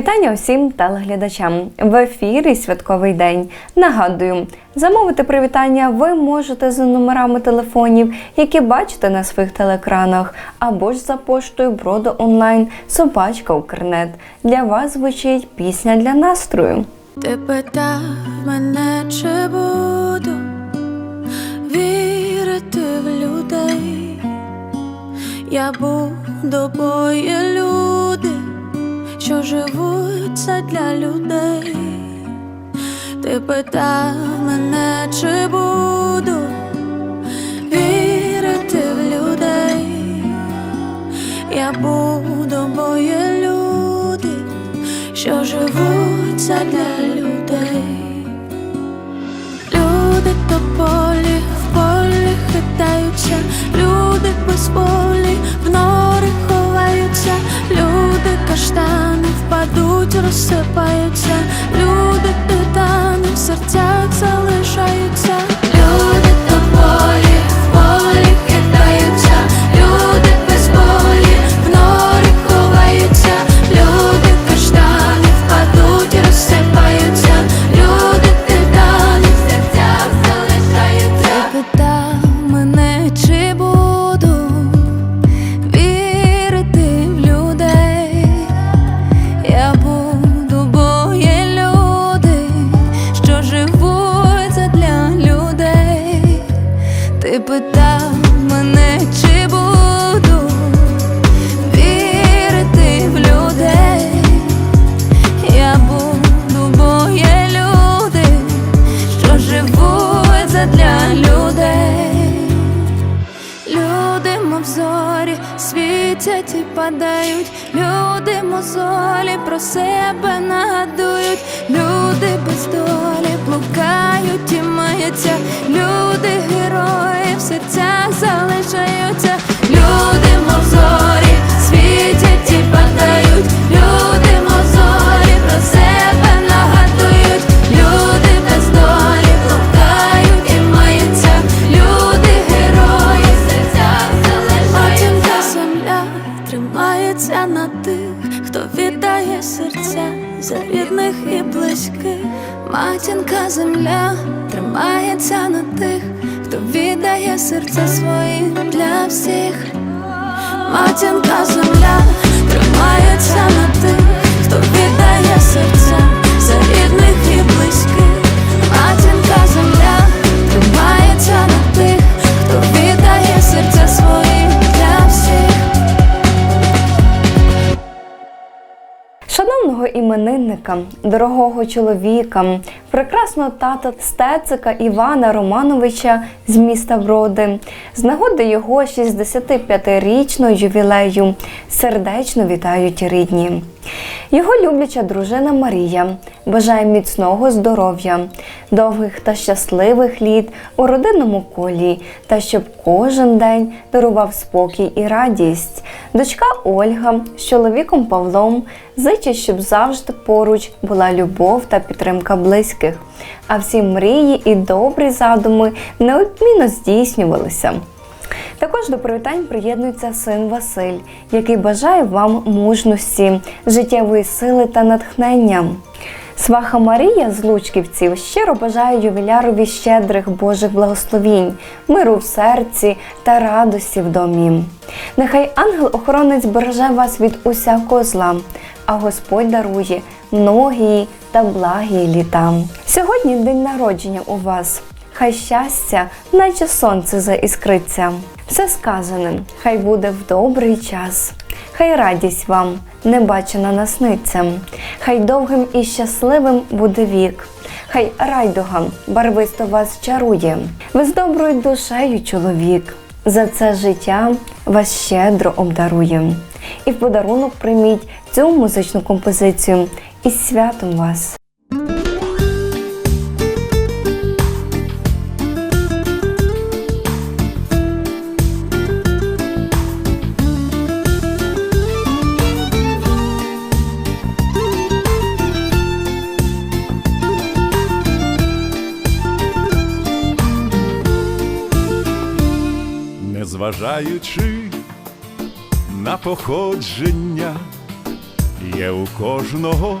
Вітання усім телеглядачам в ефірі Святковий день. Нагадую, замовити привітання ви можете за номерами телефонів, які бачите на своїх телекранах, або ж за поштою Броду онлайн Собачка Укрнет. Для вас звучить пісня для настрою. Ти питав мене, чи буду вірити в людей. Я буду, бо є люди, що живуть задля людей. Ти питав мене, чи буду вірити в людей. Я буду, бо є люди, що живуть задля людей. Люди тополі в полі хитаються, люди без полі каштани впадуть, розсипаються, люди титани в серцях залишаються, світять і падають, люди мозолі про себе нагадують, люди без долі блукають і маються, люди герої в серцях залишаються, люди мов Матінка земля тримається на тих, хто віддає серця свої для всіх. Матінка земля тримається на тих, хто віддає серця за рідних і близьких. Матінка земля тримається на тих, хто віддає серця свої для всіх. Шановного іменинника, дорогого чоловіка, прекрасного тата Стецика Івана Романовича з міста Броди, з нагоди його 65-річного ювілею. Сердечно вітають рідні. Його любляча дружина Марія. Бажає міцного здоров'я, довгих та щасливих літ у родинному колі. Та щоб кожен день дарував спокій і радість. Дочка Ольга з чоловіком Павлом. Зичить, щоб завжди поруч була любов та підтримка близьких, а всі мрії і добрі задуми неодмінно здійснювалися. Також до привітань приєднується син Василь, який бажає вам мужності, життєвої сили та натхнення. Сваха Марія з Лучківців щиро бажає ювілярові щедрих Божих благословінь, миру в серці та радості в домі. Нехай ангел-охоронець береже вас від усякого зла, а Господь дарує многії та благі літа. Сьогодні день народження у вас. Хай щастя, наче сонце заіскриться. Все сказане, хай буде в добрий час. Хай радість вам небачена насниться, хай довгим і щасливим буде вік, хай райдуга барвисто вас чарує. Ви з доброю душею, чоловік, за це життя вас щедро обдарує. І в подарунок прийміть цю музичну композицію із святом вас. незважаючи на походження, Є у кожного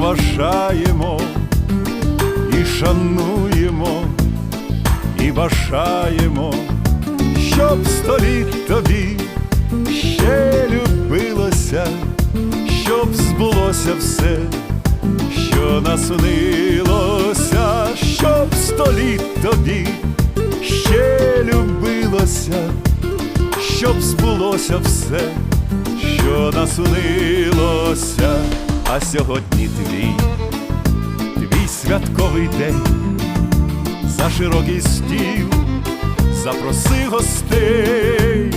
поважаємо і шануємо, і бажаємо, щоб століт тобі ще любилося, щоб збулося все, що наснилося, щоб століт тобі ще любилося, щоб збулося все, що наснилося, а сьогодні твій, твій святковий день, за широкий стіл, запроси гостей,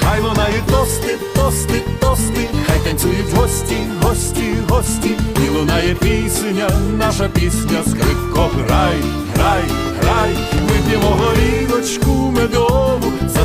хай лунають тости, тости, тости, хай танцюють гості, гості, гості, і лунає пісня, наша пісня, скрипко, грай, грай, грай, вип'ємо горілочку медову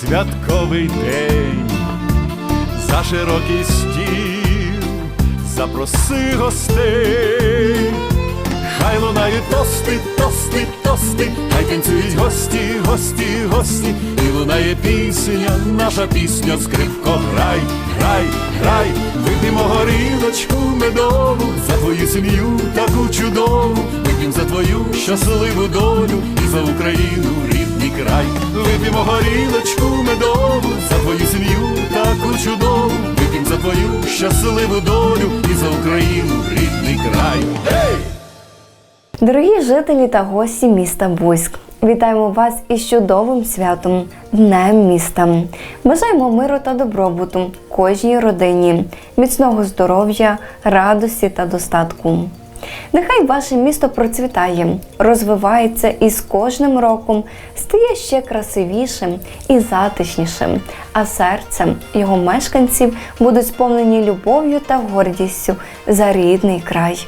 святковий день, за широкий стіл, запроси гостей, хай лунають тости, тости, тости, хай танцюють гості, гості, гості, і лунає пісня, наша пісня, скрипко, грай, грай, грай, вип'ємо горілочку медову за твою сім'ю таку чудову, вип'ємо за твою щасливу долю і за Україну рідний край, вип'ємо горілочку медову за твою сім'ю таку чудову, вип'ємо за твою щасливу долю і за Україну рідний край. Гей! Дорогі жителі та гості міста Буськ, вітаємо вас із чудовим святом Днем міста. Бажаємо миру та добробуту кожній родині, міцного здоров'я, радості та достатку. Нехай ваше місто процвітає, розвивається і з кожним роком стає ще красивішим і затишнішим, а серце його мешканців будуть сповнені любов'ю та гордістю за рідний край.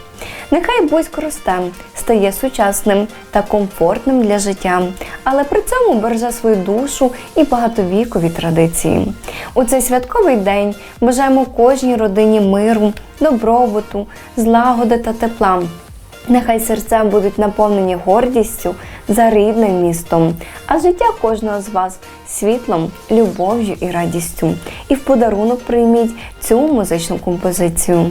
Нехай Буськ росте, стає сучасним та комфортним для життя, але при цьому береже свою душу і багатовікові традиції. У цей святковий день бажаємо кожній родині миру, добробуту, злагоди та тепла. Нехай серця будуть наповнені гордістю за рідним містом, а життя кожного з вас світлом, любов'ю і радістю. І в подарунок прийміть цю музичну композицію.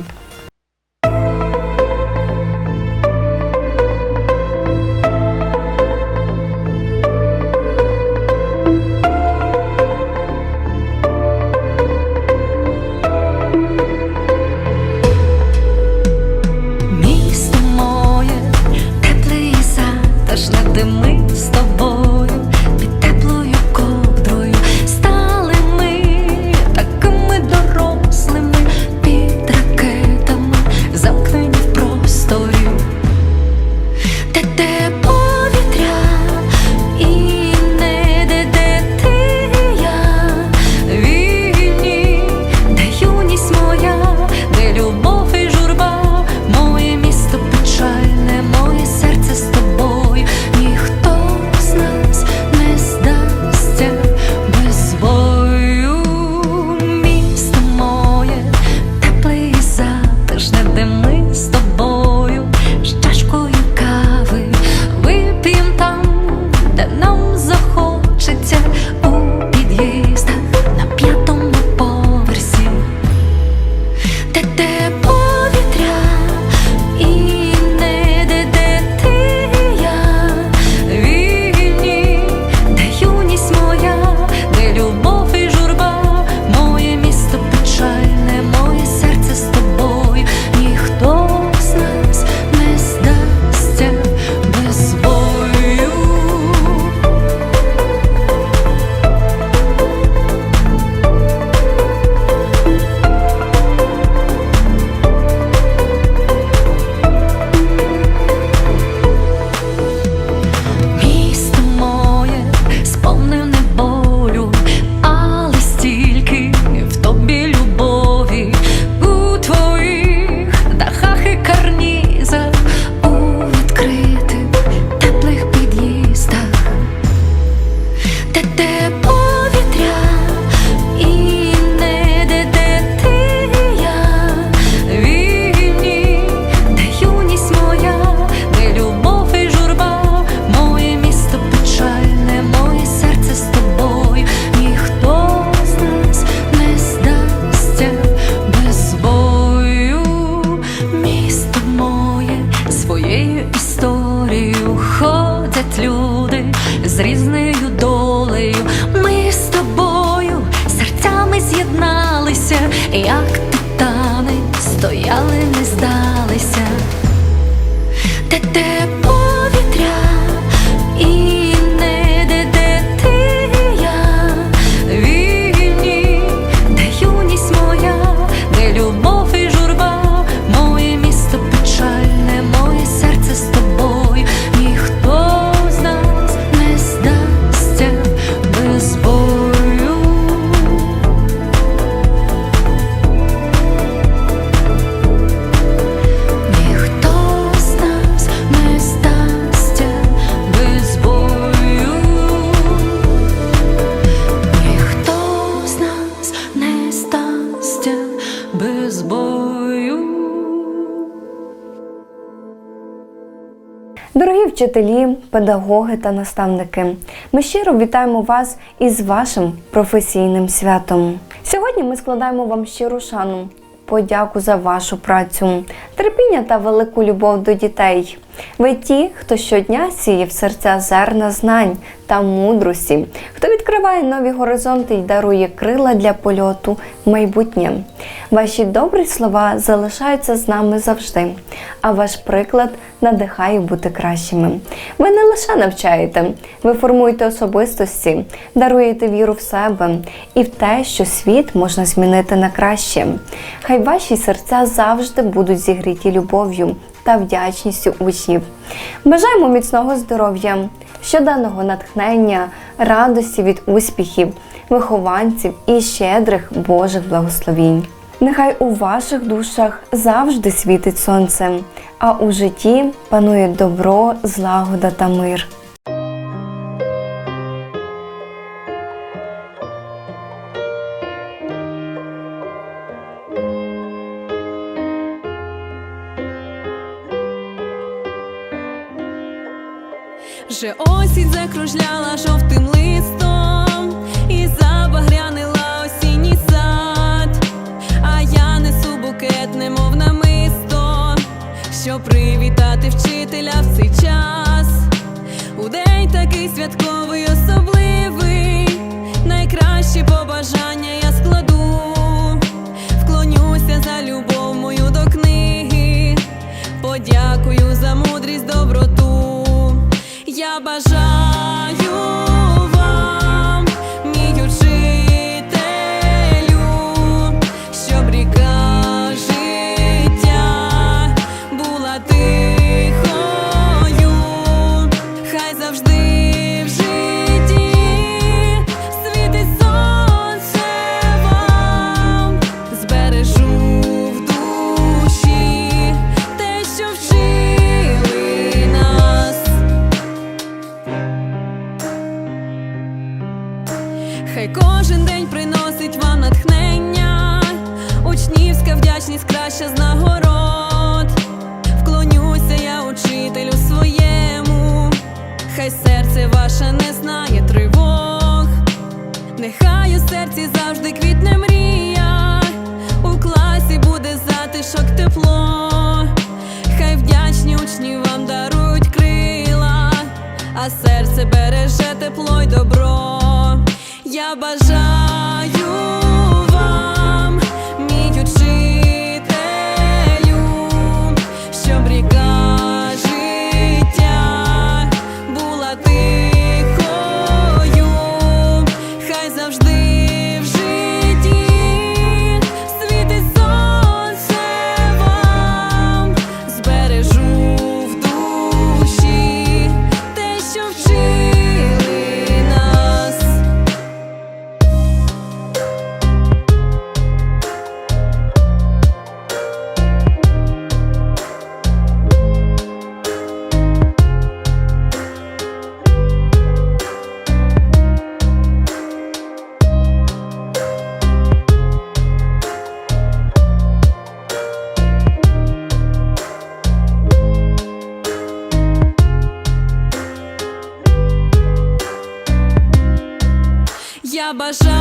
Дорогі вчителі, педагоги та наставники, ми щиро вітаємо вас із вашим професійним святом. Сьогодні ми складаємо вам щиру шану, подяку за вашу працю, терпіння та велику любов до дітей. Ви ті, хто щодня сіє в серця зерна знань та мудрості, хто відкриває нові горизонти й дарує крила для польоту в майбутнє. Ваші добрі слова залишаються з нами завжди, а ваш приклад надихає бути кращими. Ви не лише навчаєте, ви формуєте особистості, даруєте віру в себе і в те, що світ можна змінити на краще. Хай ваші серця завжди будуть зігріті любов'ю та вдячністю учнів. Бажаємо міцного здоров'я, щоденного натхнення, радості від успіхів, вихованців і щедрих Божих благословінь. Нехай у ваших душах завжди світить сонце, а у житті панує добро, злагода та мир. Вже осінь закружляла жовтим листом і забагрянила осінній сад, а я несу букет, немов намисто, щоб привітати вчителя в цей час. У день такий святковий, особливий, найкращі побажання я складу, вклонюся за любов мою до книги, подякую за мудрість, доброту. Я бажаю краща з нагород. Вклонюся я учителю своєму, хай серце ваше не знає тривог, нехай у серці завжди квітне мрія, у класі буде затишок тепло, хай вдячні учні вам дарують крила, а серце береже тепло й добро. Я бажаю Я